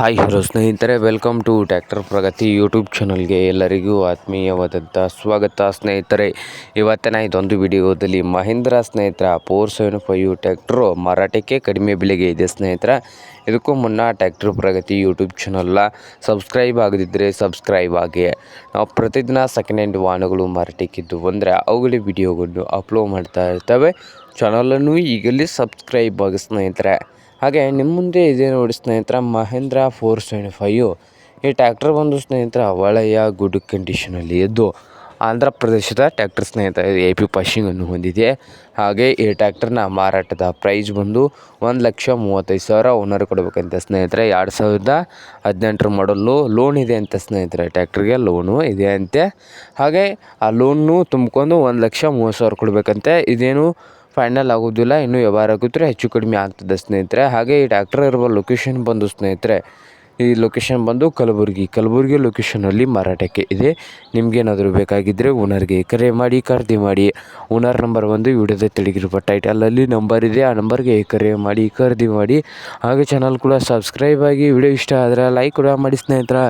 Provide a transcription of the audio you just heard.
Hi hello ಸ್ನೇಹಿತರೆ welcome to tractor Pragati YouTube ಚಾನಲ್ಗೆ ಎಲ್ಲರಿಗೂ ಆತ್ಮೀಯವಾದಂಥ ಸ್ವಾಗತ ಸ್ನೇಹಿತರೆ. ಇವತ್ತಿನ ಇದೊಂದು ವಿಡಿಯೋದಲ್ಲಿ ಮಹೇಂದ್ರ ಸ್ನೇಹಿತರ ಫೋರ್ ಸೆವೆನ್ ಫೈವ್ ಟ್ಯಾಕ್ಟ್ರು ಮಾರಾಟಕ್ಕೆ ಕಡಿಮೆ ಬೆಲೆಗೆ ಇದೆ ಸ್ನೇಹಿತರ. ಇದಕ್ಕೂ ಮುನ್ನ ಟ್ಯಾಕ್ಟರ್ ಪ್ರಗತಿ ಯೂಟ್ಯೂಬ್ ಚಾನಲ್ನ ಸಬ್ಸ್ಕ್ರೈಬ್ ಆಗದಿದ್ದರೆ ಸಬ್ಸ್ಕ್ರೈಬ್ ಆಗಿ. ನಾವು ಪ್ರತಿದಿನ ಸೆಕೆಂಡ್ ಹ್ಯಾಂಡ್ ವಾಹನಗಳು ಮಾರಾಟಕ್ಕಿದ್ದು ಅಂದರೆ ಅವುಗಳ ವಿಡಿಯೋಗಳನ್ನು ಅಪ್ಲೋಡ್ ಮಾಡ್ತಾ ಇರ್ತವೆ. ಚಾನಲನ್ನು ಈಗಲೇ ಸಬ್ಸ್ಕ್ರೈಬ್ ಆಗಿ ಸ್ನೇಹಿತರೆ. ಹಾಗೆ ನಿಮ್ಮ ಮುಂದೆ ಇದೆ ನೋಡಿ ಸ್ನೇಹಿತರ, ಮಹೇಂದ್ರ ಫೋರ್ ಸೆವೆನ್ ಫೈವ್. ಈ ಟ್ಯಾಕ್ಟ್ರ್ ಬಂದು ಸ್ನೇಹಿತರ ಒಳ್ಳೆಯ ಗುಡ್ ಕಂಡೀಷನಲ್ಲಿ ಇದ್ದು ಆಂಧ್ರ ಪ್ರದೇಶದ ಟ್ಯಾಕ್ಟರ್ ಸ್ನೇಹಿತ ಎ ಪಿ ಪಾಶಿಂಗನ್ನು ಹೊಂದಿದೆ. ಹಾಗೆ ಈ ಟ್ಯಾಕ್ಟರ್ನ ಮಾರಾಟದ ಪ್ರೈಸ್ ಬಂದು ಒಂದು ಲಕ್ಷ ಮೂವತ್ತೈದು ಸಾವಿರ ಓನರ್ ಕೊಡಬೇಕಂತ ಸ್ನೇಹಿತರೆ, ಎರಡು ಸಾವಿರದ ಹದಿನೆಂಟರ ಮಾಡಲು ಲೋನ್ ಇದೆ ಅಂತ ಸ್ನೇಹಿತರೆ ಟ್ಯಾಕ್ಟ್ರಿಗೆ ಲೋನು ಇದೆ ಅಂತೆ. ಹಾಗೆ ಆ ಲೋನು ತುಂಬಿಕೊಂಡು ಒಂದು ಲಕ್ಷ ಮೂವತ್ತು ಸಾವಿರ ಕೊಡಬೇಕಂತೆ. ಇದೇನು ಫೈನಲ್ ಆಗೋದಿಲ್ಲ, ಇನ್ನೂ ವ್ಯವಹಾರ ಆಗುತ್ತೆ ಹೆಚ್ಚು ಕಡಿಮೆ ಆಗ್ತದೆ ಸ್ನೇಹಿತರೆ. ಹಾಗೆ ಈ ಟ್ಯಾಕ್ಟರ್ ಇರುವ ಲೊಕೇಶನ್ ಬಂದು ಸ್ನೇಹಿತರೆ, ಈ ಲೊಕೇಶನ್ ಬಂದು ಕಲಬುರಗಿ. ಕಲಬುರಗಿ ಲೊಕೇಶನಲ್ಲಿ ಮಾರಾಟಕ್ಕೆ ಇದೆ. ನಿಮಗೇನಾದರೂ ಬೇಕಾಗಿದ್ದರೆ ಓನರ್ಗೆ ಕರೆ ಮಾಡಿ, ಖರೀದಿ ಮಾಡಿ. ಓನರ್ ನಂಬರ್ ಬಂದು ವಿಡಿಯೋದ ತಿಳಿಗಿರುವ ಟೈಟಲಲ್ಲಿ ನಂಬರ್ ಇದೆ. ಆ ನಂಬರ್ಗೆ ಕರೆ ಮಾಡಿ, ಖರೀದಿ ಮಾಡಿ. ಹಾಗೆ ಚಾನಲ್ ಕೂಡ ಸಬ್ಸ್ಕ್ರೈಬ್ ಆಗಿ ವಿಡಿಯೋ ಇಷ್ಟ ಆದರೆ ಲೈಕ್ ಕೂಡ ಮಾಡಿ ಸ್ನೇಹಿತರೆ.